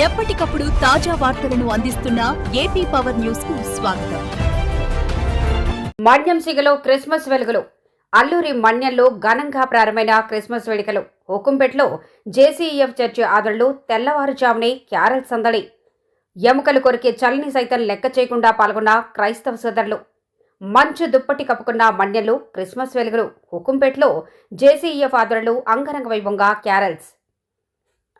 ఎప్పటికప్పుడు తాజా వార్తలను అందిస్తున్న ఏపీ పవర్ న్యూస్కు స్వాగతం. మన్యం సిగలో క్రిస్మస్ వెలుగులు. అల్లూరి మన్యంలో ఘనంగా ప్రారంభమైన క్రిస్మస్ వేడుకలు. హుకుంపేట్లో జేసీఎఫ్ చర్చి ఆదరణలో తెల్లవారుజామునే క్యారల్ సందడి. ఎముకలు కొరికే చల్లని సైతం లెక్క చేయకుండా పాల్గొన్న క్రైస్తవ సోదరులు. మంచు దుప్పటి కప్పుకున్న మన్యంలో క్రిస్మస్ వెలుగులు. హుకుంపేట్లో జేసీఎఫ్ ఆదరణలో అంగరంగ వైభవంగా క్యారల్స్.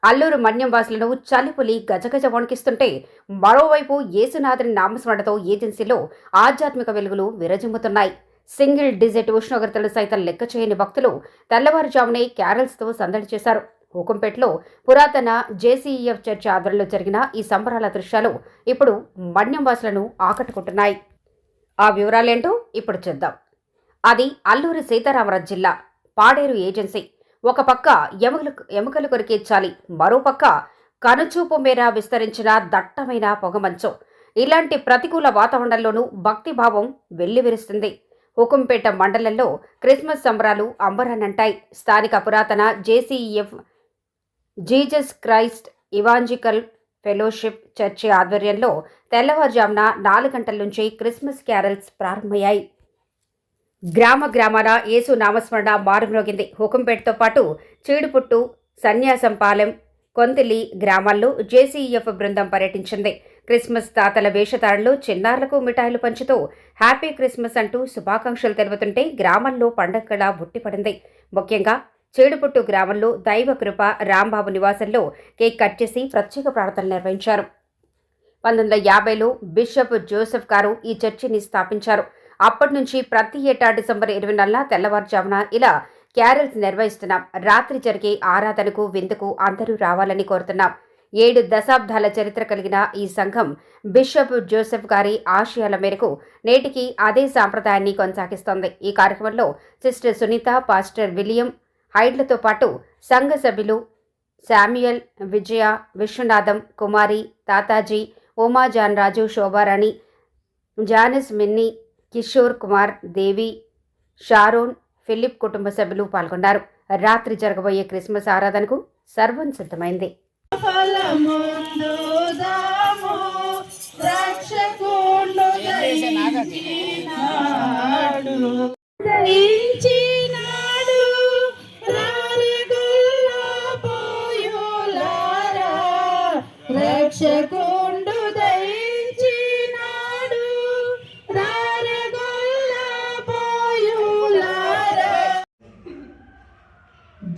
అల్లూరు మన్యం వాసులను చలిపులి గజగజ వణికిస్తుంటే మరోవైపు యేసునాథుని నామస్మరణతో ఏజెన్సీలో ఆధ్యాత్మిక వెలుగులు విరజిమ్ముతున్నాయి. సింగిల్ డిజిట్ ఉష్ణోగ్రతలు సైతం లెక్క చేయని భక్తులు తెల్లవారుజామునే క్యారల్స్తో సందడి చేశారు. హుకుంపేట్లో పురాతన జేసీఈఎఫ్ చర్చి ఆధ్వర్యంలో జరిగిన ఈ సంబరాల దృశ్యాలు ఇప్పుడు మన్యం వాసులను ఆకట్టుకుంటున్నాయి. ఆ వివరాలేంటో ఇప్పుడు చూద్దాం. అది అల్లూరి సీతారామరాజు జిల్లా పాడేరు ఏజెన్సీ. ఒక పక్క ఎముకలు ఎముకలు కొరికే చాలి మరోపక్క కనుచూపు మేర విస్తరించిన దట్టమైన పొగమంచం ఇలాంటి ప్రతికూల వాతావరణంలోనూ భక్తిభావం వెల్లివిరుస్తుంది. హుకుంపేట మండలంలో క్రిస్మస్ సంబరాలు అంబరానంటాయి స్థానిక పురాతన JCF Jesus Christ Evangelical Fellowship church ఆధ్వర్యంలో తెల్లవారుజామున నాలుగు గంటల నుంచి క్రిస్మస్ క్యారల్స్ ప్రారంభమయ్యాయి. గ్రామ గ్రామాన యేసు నామస్మరణ మారుమ్రోగింది హుకుంపేటతో పాటు చీడుపుట్టు సన్యాసంపాలెం కొంతిలి గ్రామాల్లో జేసీఎఫ్ బృందం పర్యటించింది. క్రిస్మస్ తాతల వేషధారణలో చిన్నారులకు మిఠాయిలు పంచుతూ హ్యాపీ క్రిస్మస్ అంటూ శుభాకాంక్షలు తెలుపుతుంటే గ్రామంలో పండగలా బుట్టిపడింది. ముఖ్యంగా చీడుపుట్టు గ్రామంలో దైవ కృప రాంబాబు నివాసంలో కేక్ కట్ చేసి ప్రత్యేక ప్రార్థనలు నిర్వహించారు. పంతొమ్మిది వందల యాభైలో బిషప్ జోసెఫ్ గారు ఈ చర్చిని స్థాపించారు. అప్పటి నుంచి ప్రతి ఏటా డిసెంబర్ ఇరవై నాలుగున తెల్లవారుజామున ఇలా క్యారల్స్ నిర్వహిస్తున్నాం రాత్రి జరిగే ఆరాధనకు విందుకు అందరూ రావాలని కోరుతున్నాం. ఏడు దశాబ్దాల చరిత్ర కలిగిన ఈ సంఘం బిషప్ జోసెఫ్ గారి ఆశయాల మేరకు నేటికి అదే సాంప్రదాయాన్ని కొనసాగిస్తోంది. ఈ కార్యక్రమంలో సిస్టర్ సునీత పాస్టర్ విలియం హైడ్లతో పాటు సంఘ సభ్యులు Samuel Vijaya Viswanatham Kumari Tataji Umajan Raju Shobharani Janice Minni Kishore Kumar Devi Sharon Philip కుటుంబ సభ్యులు పాల్గొన్నారు. రాత్రి జరగబోయే క్రిస్మస్ ఆరాధనకు సర్వం సిద్ధమైంది. రక్షకుండు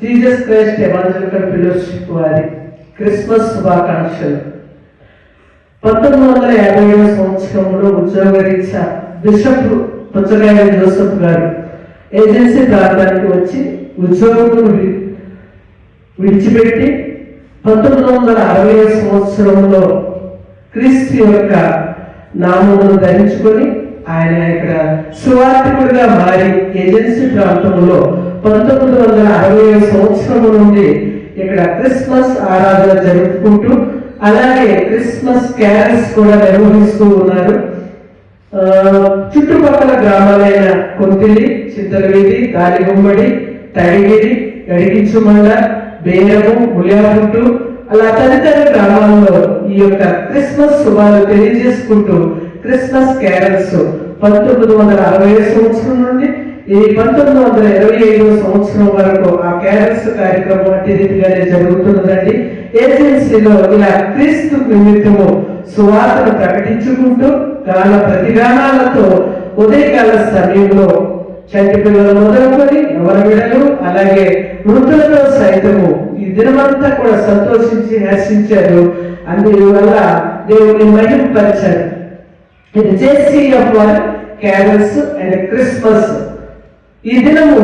జీసస్ క్రైస్ట్ ఎవాంజలికల్ ఫెలోషిప్ వారి క్రిస్మస్ శుభాకాంక్షలు. పంతొమ్మిది వందల యాభై ఏడవ సంవత్సరంలో ఉద్యోగరీత్యా బిషప్ పుచ్చగాయ జోసఫ్ గారు ఏజెన్సీ ప్రాంతానికి వచ్చి ఉద్యోగం విడిచిపెట్టి పంతొమ్మిది వందల అరవై సంవత్సరంలో క్రీస్తు యొక్క నామమును ధరించుకొని ఆయన ఇక్కడ సువార్థకుడిగా మారి ఏజెన్సీ ప్రాంతంలో పంతొమ్మిది వందల అరవై సంవత్సరం నుండి ఇక్కడ క్రిస్మస్ ఆరాధన జరుపుకుంటూ అలాగే క్రిస్మస్ క్యారెస్ కూడా నిర్వహిస్తూ ఉన్నారు. చుట్టుపక్కల గ్రామాలైన కొంతిలి చింతలవీధి గాలిగుమ్మడి తడిగిరి గడిగించుమండ బేరము ములియాపుట్టు అలా తదితర గ్రామాల్లో ఈ యొక్క క్రిస్మస్ శుభాలు తెలియజేసుకుంటూ క్రిస్మస్ క్యారల్స్ పంతొమ్మిది వందల అరవై సంవత్సరం నుండి ఈ పంతొమ్మిది వందల ఇరవై ఐదవ సంవత్సరం వరకు ఆ క్యారల్స్ కార్యక్రమం అట్టి రీతిగానే జరుగుతున్నదండి. ఏజెన్సీలో ఇలా క్రీస్తు నిమిత్తము సువార్తను ప్రకటించుకుంటూ గాన ప్రతిగానాలతో ఉదయకాల సమయంలో చంటి పిల్లలు మొదలుకొని ఎవరి విడలు అలాగే వృద్ధులతో సైతము ఈ దినమంతా కూడా సంతోషించి హర్షించారు. అందువల్ల దేవుని మహిమపరిచారు ఇది జేసీఎఫ్ క్యారల్స్ అండ్ క్రిస్మస్ ఈ దినము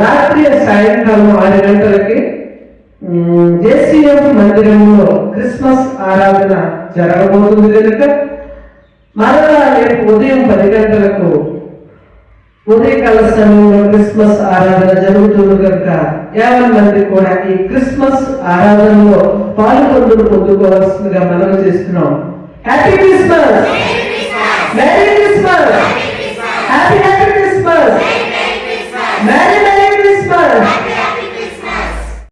రాత్రి సాయంకాలం ఆరు గంటలకి జేసీఎం మందిరంలో క్రిస్మస్ ఆరాధన జరగబోతుంది కనుక మరలా రేపు ఉదయం పది గంటలకు ఉదయకాల సమయంలో క్రిస్మస్ ఆరాధన జరుగుతుంది కనుక యాభై మంది కూడా ఈ క్రిస్మస్ ఆరాధనలో పాల్గొందుకు పొందుకోవాల్సిందిగా మనం చేస్తున్నాం. Happy Christmas!